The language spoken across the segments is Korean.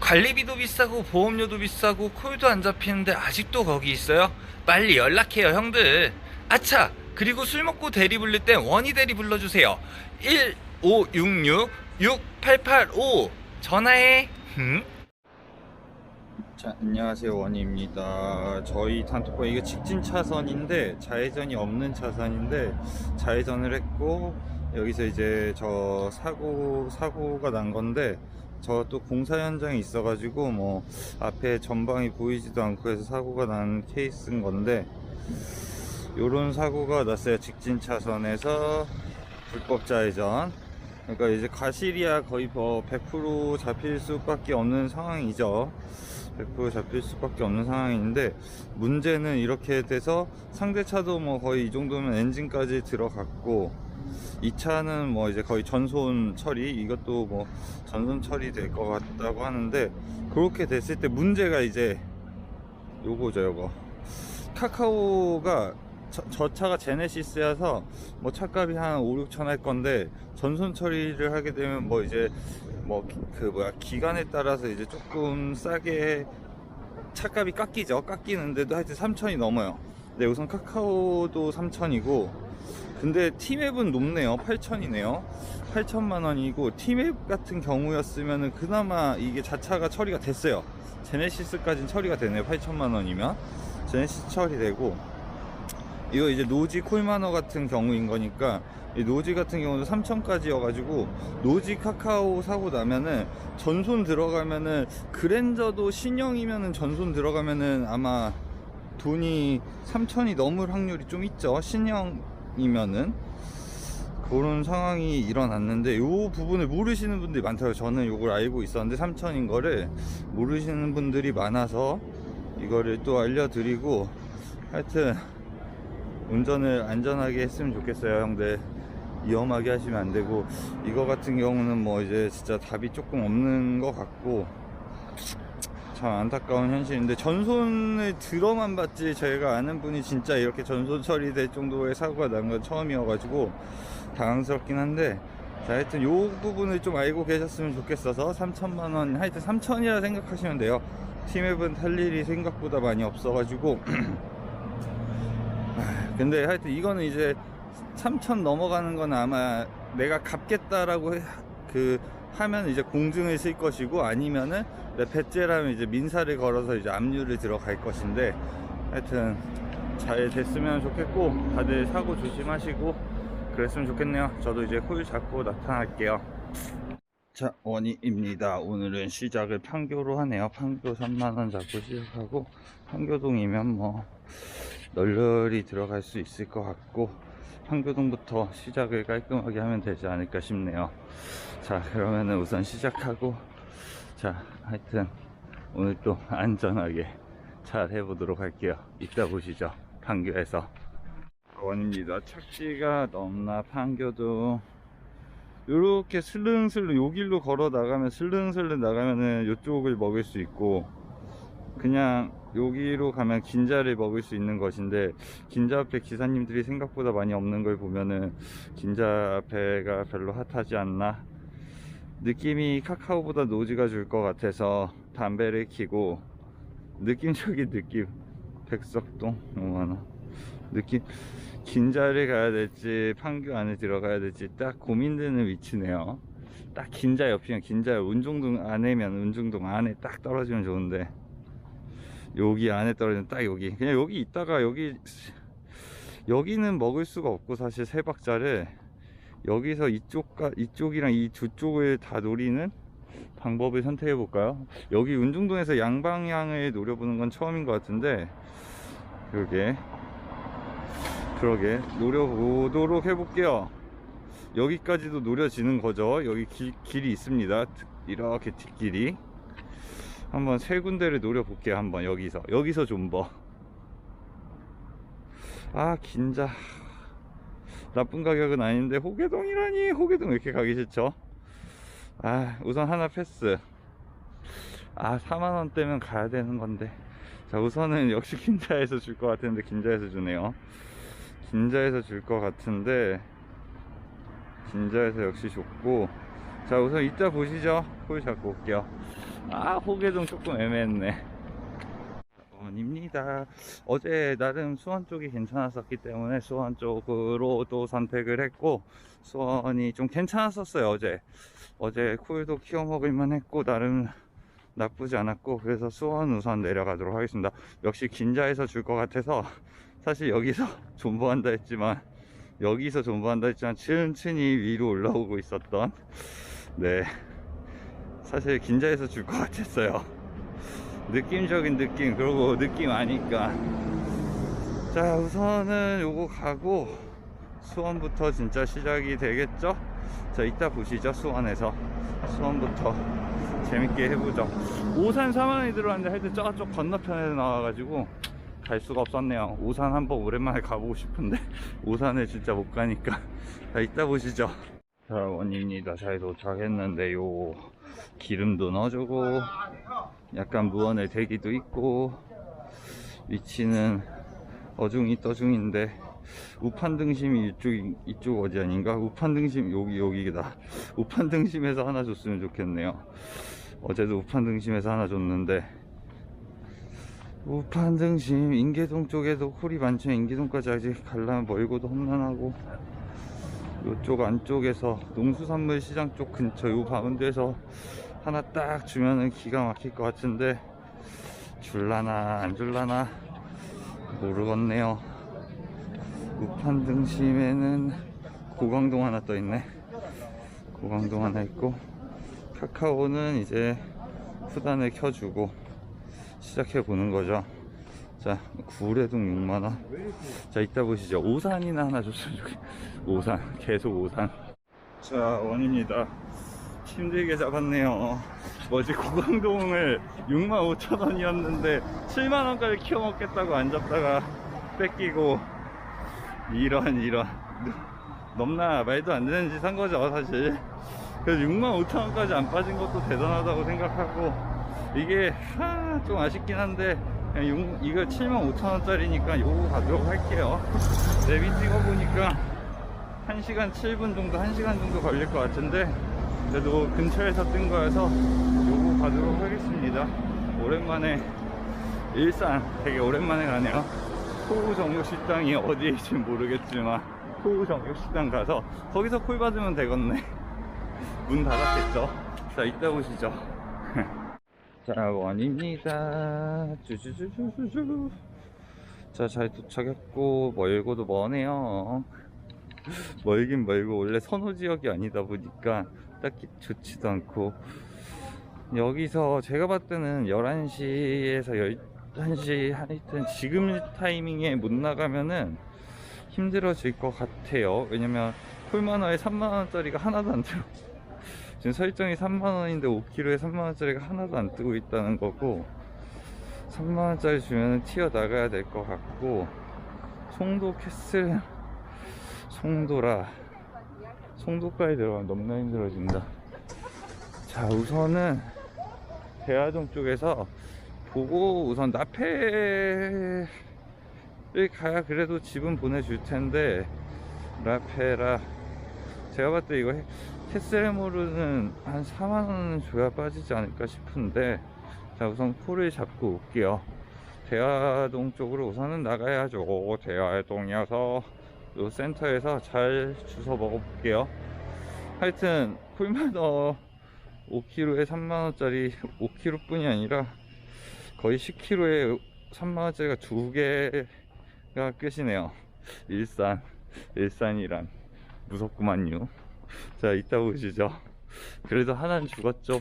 관리비도 비싸고 보험료도 비싸고 콜도 안 잡히는데 아직도 거기 있어요? 빨리 연락해요 형들. 아차 그리고 술 먹고 대리 부를 땐 원희 대리 불러주세요. 1566-6885 전화해. 응? 자 안녕하세요 원희입니다. 저희 단톡방 이게 직진 차선인데 좌회전이 없는 차선인데 좌회전을 했고 여기서 이제 저 사고 사고가 난 건데 저 또 공사 현장에 있어가지고 뭐 앞에 전방이 보이지도 않고 해서 사고가 난 케이스인 건데 요런 사고가 났어요. 직진 차선에서 불법 좌회전. 그러니까 이제 과실이야 거의 뭐 100% 잡힐 수밖에 없는 상황이죠. 100% 잡힐 수밖에 없는 상황인데 문제는 이렇게 돼서 상대 차도 뭐 거의 이 정도면 엔진까지 들어갔고 이 차는 뭐 이제 거의 전손 처리 이것도 뭐 전손 처리 될 것 같다고 하는데 그렇게 됐을 때 문제가 이제 요거죠 요거. 카카오가 저, 저 차가 제네시스여서 뭐 차값이 한 5, 6천 할 건데 전손 처리를 하게 되면 뭐 이제 뭐 그 뭐야 기간에 따라서 이제 조금 싸게 차값이 깎이죠. 깎이는데도 하여튼 3천이 넘어요 네 우선 카카오도 3천이고 근데 티맵은 높네요. 8천이네요. 8천만 원이고 티맵 같은 경우였으면은 그나마 이게 자차가 처리가 됐어요. 제네시스까지는 처리가 되네요. 8천만 원이면. 제네시스 처리되고. 이거 이제 노지 콜마너 같은 경우인 거니까 이 노지 같은 경우는 3천까지여가지고 노지 카카오 사고 나면은 전손 들어가면은 그랜저도 신형이면은 전손 들어가면은 아마 돈이 3천이 넘을 확률이 좀 있죠. 신형이면은. 그런 상황이 일어났는데 이 부분을 모르시는 분들이 많더라고요. 저는 이걸 알고 있었는데 3천인 거를 모르시는 분들이 많아서 이거를 또 알려드리고 하여튼 운전을 안전하게 했으면 좋겠어요 형들. 위험하게 하시면 안 되고 이거 같은 경우는 뭐 이제 진짜 답이 조금 없는 것 같고 참 안타까운 현실인데 전손을 들어만 봤지 저희가 아는 분이 진짜 이렇게 전손 처리될 정도의 사고가 난 건 처음이어가지고 당황스럽긴 한데 자 하여튼 요 부분을 좀 알고 계셨으면 좋겠어서 3천만원 하여튼 3천이라 생각하시면 돼요. 팀앱은 탈 일이 생각보다 많이 없어가지고. 아, 근데 하여튼 이거는 이제 3천 넘어가는 건 아마 내가 갚겠다라고 해- 그 하면 이제 공증을 쓸 것이고 아니면은 내 배째라면 이제 민사를 걸어서 이제 압류를 들어갈 것인데 하여튼 잘 됐으면 좋겠고 다들 사고 조심하시고 그랬으면 좋겠네요. 저도 이제 홀 잡고 나타날게요. 자 원희입니다. 오늘은 시작을 판교로 하네요. 판교 3만원 잡고 시작하고 판교동이면 뭐 널널히 들어갈 수 있을 것 같고 판교동부터 시작을 깔끔하게 하면 되지 않을까 싶네요. 자 그러면은 우선 시작하고 자 하여튼 오늘 또 안전하게 잘 해보도록 할게요. 이따 보시죠. 판교에서. 원입니다. 착지가 넘나 판교동 요렇게 슬릉슬릉 요 길로 걸어 나가면 슬릉슬릉 나가면은 요쪽을 먹을 수 있고 그냥 여기로 가면 긴자를 먹을 수 있는 것인데 긴자 앞에 기사님들이 생각보다 많이 없는 걸 보면은 긴자 앞에가 별로 핫하지 않나? 느낌이 카카오보다 노지가 줄 것 같아서 담배를 키고 느낌적인 느낌. 백석동 5만원. 느낌. 긴자를 가야 될지 판교 안에 들어가야 될지 딱 고민되는 위치네요. 딱 긴자 옆이면 긴자 운중동 안에면 운중동 안에 딱 떨어지면 좋은데 여기 안에 떨어지는 딱 여기. 그냥 여기 있다가 여기 여기는 먹을 수가 없고 사실 세 박자를 여기서 이쪽과 이쪽이랑 이 두 쪽을 다 노리는 방법을 선택해 볼까요? 여기 운중동에서 양방향을 노려보는 건 처음인 것 같은데 그러게. 그러게. 노려보도록 해볼게요. 여기까지도 노려지는 거죠. 여기 길, 길이 있습니다. 이렇게 뒷길이 한번 세 군데를 노려볼게요 한번 여기서. 여기서 좀봐아 긴자 나쁜 가격은 아닌데 호계동이라니. 호계동 왜 이렇게 가기 싫죠? 아 우선 하나 패스. 아 4만원대면 가야 되는 건데. 자 우선은 역시 긴자에서 줄 것 같은데 긴자에서 주네요. 긴자에서 줄 것 같은데 긴자에서 역시 줬고. 자 우선 이따 보시죠. 콜 잡고 올게요 아 호계동 조금 애매했네. 원입니다. 어제 나름 수원 쪽이 괜찮았었기 때문에 수원 쪽으로 또 선택을 했고 수원이 좀 괜찮았었어요 어제. 어제 쿨도 키워 먹을만 했고 나름 나쁘지 않았고 그래서 수원 우선 내려가도록 하겠습니다. 역시 긴자에서 줄 것 같아서 사실 여기서 존버한다 했지만 여기서 존버한다 했지만 천천히 위로 올라오고 있었던 네 사실 긴자에서 줄 것 같았어요. 느낌적인 느낌 그리고 느낌 아니까. 자 우선은 요거 가고 수원부터 진짜 시작이 되겠죠? 자 이따 보시죠 수원에서. 수원부터 재밌게 해보죠. 오산 4만원이 들어왔는데 하여튼 저쪽 건너편에 나와가지고 갈 수가 없었네요. 오산 한번 오랜만에 가보고 싶은데 오산에 진짜 못 가니까. 자 이따 보시죠. 자 원입니다. 잘 도착했는데요 기름도 넣어주고 약간 무언의 대기도 있고 위치는 어중이 떠중인데 우판 등심이 이쪽 이쪽 어디 아닌가? 우판 등심 여기 여기다. 우판 등심에서 하나 줬으면 좋겠네요. 어제도 우판 등심에서 하나 줬는데 우판 등심 인계동 쪽에도 콜이 많죠. 인계동까지 아직 갈라면 멀고도 험난하고 요쪽 안쪽에서 농수산물 시장 쪽 근처 요 가운데서 하나 딱 주면은 기가 막힐 것 같은데 줄라나 안 줄라나 모르겠네요. 우판 등심에는 고강동 하나 떠 있네. 고강동 하나 있고 카카오는 이제 후단을 켜주고 시작해 보는 거죠. 자 구례동 6만원. 자 이따 보시죠. 오산이나 하나 줬으면 좋겠 오산 계속 오산. 자 원입니다 힘들게 잡았네요. 뭐지? 고강동을 6만 5천 원이었는데 7만 원까지 키워 먹겠다고 안 잡다가 뺏기고 이런 이런. 넘나 말도 안 되는 짓 한 거죠 사실. 그래서 6만 5천 원까지 안 빠진 것도 대단하다고 생각하고 이게 하, 좀 아쉽긴 한데 그냥 용- 이거 7만 5천 원짜리니까 요거 가도록 할게요. 내비 찍어보니까 1시간 7분 정도 1시간 정도 걸릴 것 같은데 그래도 근처에서 뜬 거여서 요거 가도록 하겠습니다. 오랜만에 일산 되게 오랜만에 가네요. 호우 정육식당이 어디일지 모르겠지만 호우 정육식당 가서 거기서 콜 받으면 되겠네. 문 닫았겠죠? 자 이따 보시죠. 자 원입니다. 쭈쭈쭈쭈쭈 자잘 도착했고 멀고도 머네요. 멀긴 멀고 원래 선호 지역이 아니다 보니까 딱히 좋지도 않고. 여기서 제가 봤을 때는 11시에서 11시 하여튼 지금 타이밍에 못 나가면은 힘들어질 것 같아요. 왜냐면 콜만화에 3만원짜리가 하나도 안 들어. 지금 설정이 3만원인데 5kg에 3만원짜리가 하나도 안 뜨고 있다는 거고 3만원짜리 주면 튀어나가야 될 것 같고 송도 캐슬 송도라 송도까지 들어가면 너무나 힘들어진다. 자 우선은 대화동 쪽에서 보고 우선 나페를 가야 그래도 집은 보내줄 텐데 라페라. 제가 봤을 때 이거 캐슬모르는 한 4만원 줘야 빠지지 않을까 싶은데 자 우선 콜을 잡고 올게요. 대화동 쪽으로 우선은 나가야죠. 대화동이어서 요 센터에서 잘 주워 먹어볼게요. 하여튼 콜마더 5kg에 3만원짜리 5kg 뿐이 아니라 거의 10kg에 3만원짜리가 두 개가 끝이네요. 일산 일산이란 무섭구만요. 자 이따 보시죠. 그래도 하나는 죽었죠.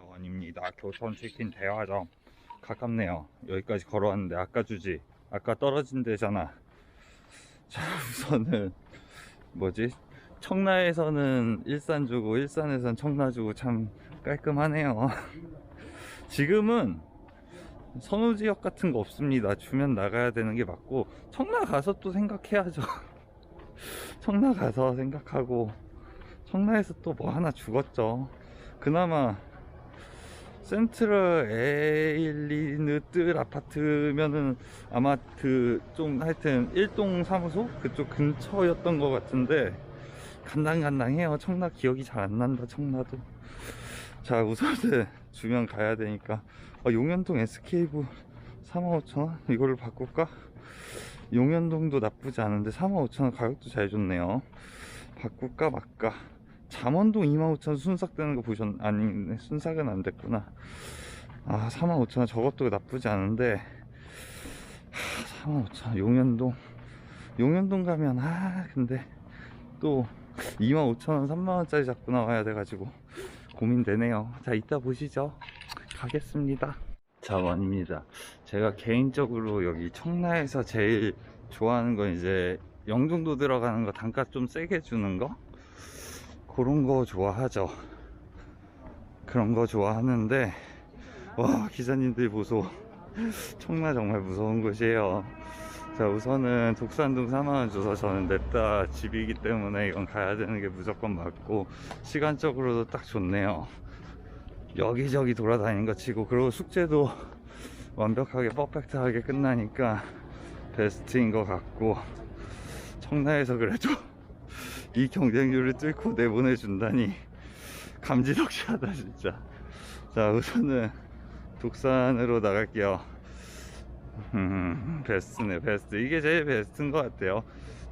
원입니다. 교촌치킨 대화점. 가깝네요. 여기까지 걸어왔는데 아까 주지. 아까 떨어진 데잖아 자 우선은 뭐지? 청라에서는 일산 주고 일산에선 청라 주고 참 깔끔하네요. 지금은 선호지역 같은 거 없습니다. 주면 나가야 되는 게 맞고 청라 가서 또 생각해야죠. 청라 가서 생각하고 청라에서 또 뭐 하나 죽었죠. 그나마 센트럴 에일리느뜰 아파트면은 아마 그 좀 하여튼 일동 사무소? 그쪽 근처였던 것 같은데 간당간당해요. 청라 기억이 잘 안 난다 청라도. 자 우선은 주면 가야 되니까. 아, 용현동 SK부 45,000원? 이걸로 바꿀까? 용현동도 나쁘지 않은데 45,000원 가격도 잘 좋네요. 바꿀까 말까 잠원동 25,000원 순삭되는 거 보셨 아니 순삭은 안 됐구나. 아 45,000원 저것도 나쁘지 않은데. 하, 45,000원 용현동. 용현동 가면 아 근데 또 25,000원 3만원짜리 잡고 나와야 돼가지고 고민되네요. 자 이따 보시죠. 가겠습니다. 자 원입니다. 제가 개인적으로 여기 청라에서 제일 좋아하는 건 이제 영종도 들어가는 거 단가 좀 세게 주는 거 그런 거 좋아하죠. 그런 거 좋아하는데 와 기사님들 보소. 청라 정말 무서운 곳이에요. 자 우선은 독산동 4만원 줘서 저는 냅다 집이기 때문에 이건 가야 되는 게 무조건 맞고 시간적으로도 딱 좋네요. 여기저기 돌아다니는 거 치고 그리고 숙제도 완벽하게 퍼펙트하게 끝나니까 베스트인 것 같고 청라에서 그래도 이 경쟁률을 뚫고 내보내준다니 감지덕지하다 진짜. 자 우선은 독산으로 나갈게요. 음, 베스트네 베스트. 이게 제일 베스트인 것 같아요.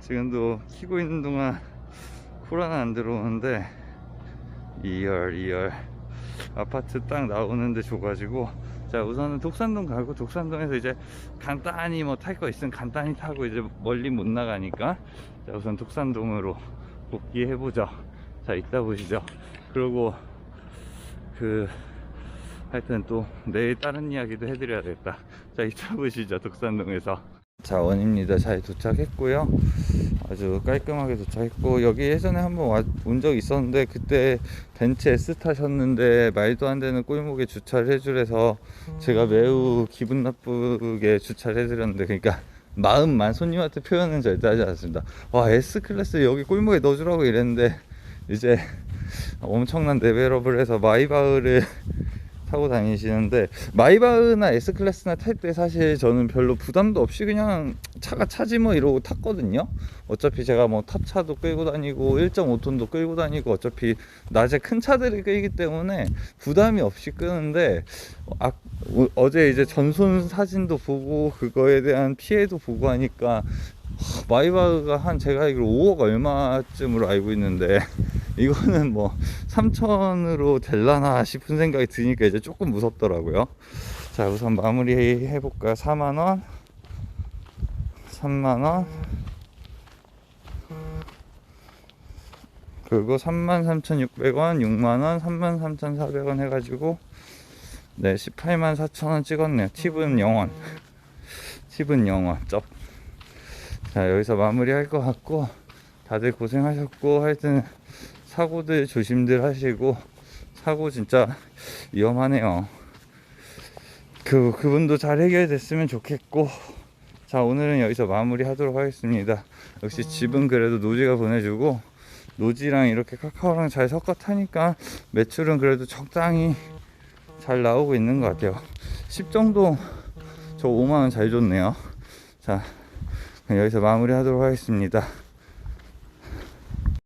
지금도 키고 있는 동안 코로나 안 들어오는데 2열 2열. 아파트 딱 나오는데 줘가지고. 자 우선은 독산동 가고 독산동에서 이제 간단히 뭐 탈 거 있으면 간단히 타고 이제 멀리 못 나가니까. 자 우선 독산동으로 복귀해보죠. 자 이따 보시죠. 그리고 그 하여튼 또 내일 다른 이야기도 해드려야겠다. 자 이따 보시죠 독산동에서. 자 원입니다. 잘 도착했고요. 아주 깔끔하게 도착했고 여기 예전에 한번 온 적 있었는데 그때 벤츠 S 타셨는데 말도 안 되는 꼴목에 주차를 해주래서 제가 매우 기분 나쁘게 주차를 해드렸는데 그러니까 마음만 손님한테 표현은 절대 하지 않습니다. 와 S 클래스 여기 꼴목에 넣어주라고 이랬는데 이제 엄청난 레벨업을 해서 마이바흐를 타고 다니시는데 마이바흐나 S클래스나 탈 때 사실 저는 별로 부담도 없이 그냥 차가 차지 뭐 이러고 탔거든요. 어차피 제가 뭐 탑차도 끌고 다니고 1.5톤도 끌고 다니고 어차피 낮에 큰 차들을 끌기 때문에 부담이 없이 끄는데 아, 어제 이제 전손 사진도 보고 그거에 대한 피해도 보고 하니까 마이바흐가 한 제가 알기로 5억 얼마쯤으로 알고 있는데 이거는 뭐 3천으로 될라나 싶은 생각이 드니까 이제 조금 무섭더라고요. 자 우선 마무리 해볼까요? 4만원? 3만원? 그리고 33,600원 6만원 33,400원 해가지고 네 18만 4천원 찍었네요. 팁은 0원. 팁은 0원. 쩝. 자 여기서 마무리 할 것 같고 다들 고생하셨고 하여튼 사고들 조심들 하시고 사고 진짜 위험하네요. 그 그분도 잘 해결됐으면 좋겠고 자 오늘은 여기서 마무리 하도록 하겠습니다. 역시 집은 그래도 노지가 보내주고 노지랑 이렇게 카카오랑 잘 섞어 타니까 매출은 그래도 적당히 잘 나오고 있는 것 같아요. 10 정도 저 5만원 잘 줬네요. 자 여기서 마무리 하도록 하겠습니다